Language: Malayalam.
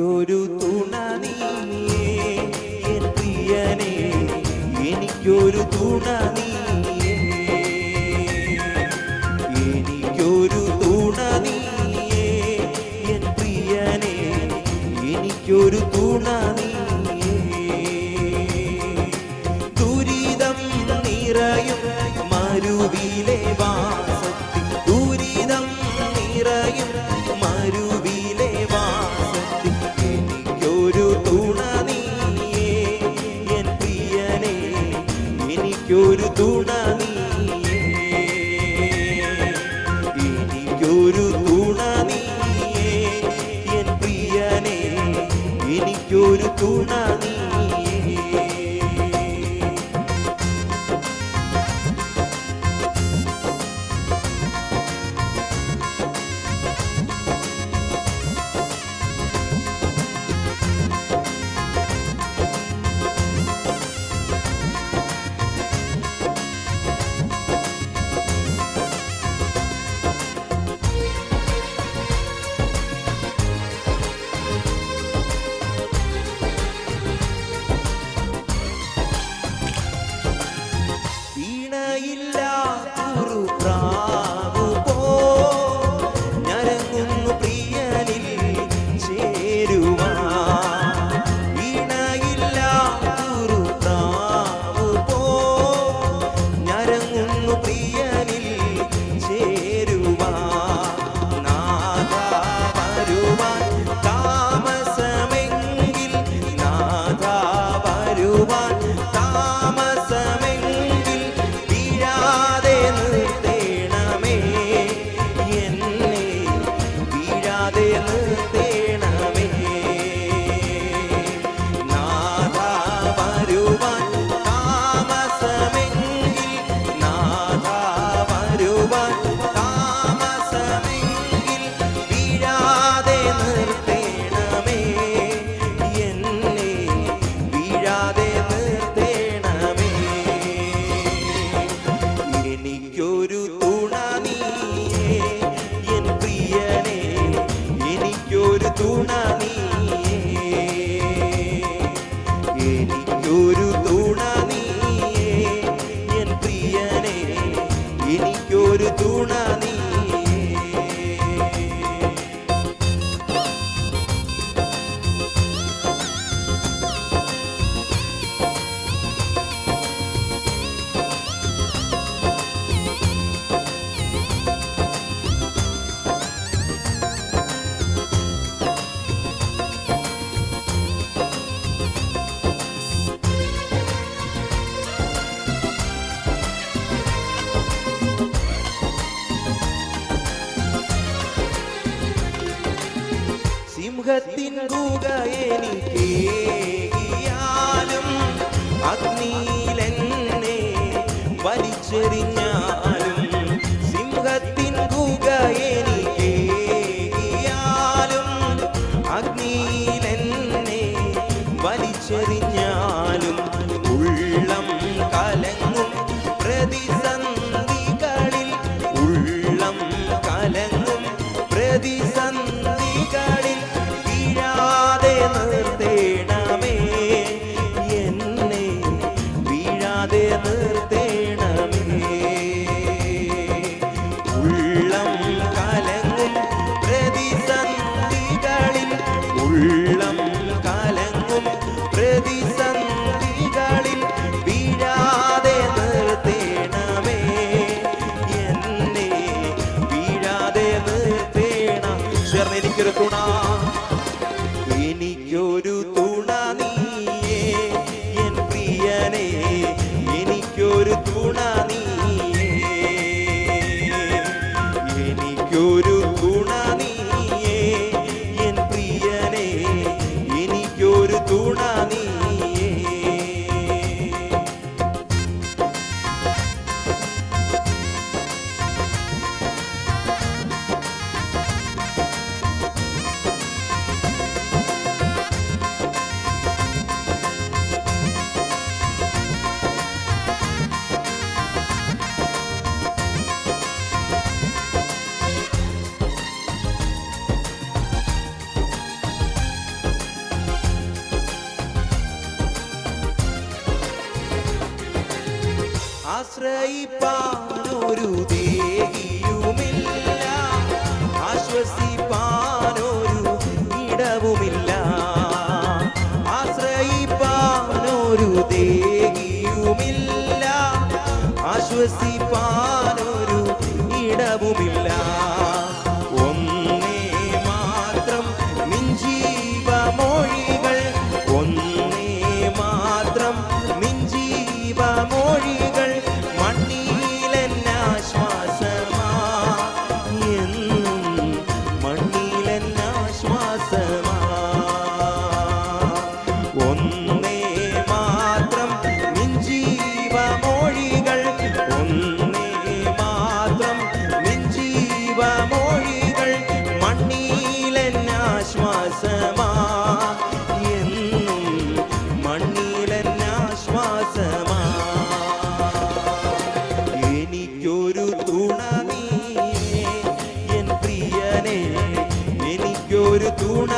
എനിക്കൊരു തുണ നീയേ പ്രിയനെ എനിക്കൊരു തുണ നീയേ എനിക്കൊരു തുണ നീയേ പ്രിയനെ എനിക്കൊരു തുണ നീയേ ദുരിതം നിറയും മരുവി എനിക്കൊരു തുണ നീ എനിക്കൊരു തുണ നീ എൻ പ്രിയനെ എനിക്കൊരു തുണ നീ നൽകുക എനിക്കേകിയാലും അഗ്നിയിലെന്നെ വലിച്ചെറിഞ്ഞാലും സിംഹത്തിൻ ഗുക എനിക്കേകിയാലും അഗ്നിയിലെന്നെ വലിച്ചെറിഞ്ഞാലും ഉള്ളം കലങ്ങും പ്രതിസന്ധികളിൽ ഉള്ളം കലങ്ങും പ്രതി உள்ளம் ആശ്രയിപ്പാനൊരു ആശ്വസിപ്പാനൊരു ഇടവുമില്ല. ആശ്രയിപ്പാനൊരു ആശ്വസിപ്പാനൊരു ഇടവുമില്ല. എനിക്കൊരു തുണ നീ എൻ പ്രിയനെ എനിക്കൊരു തുണ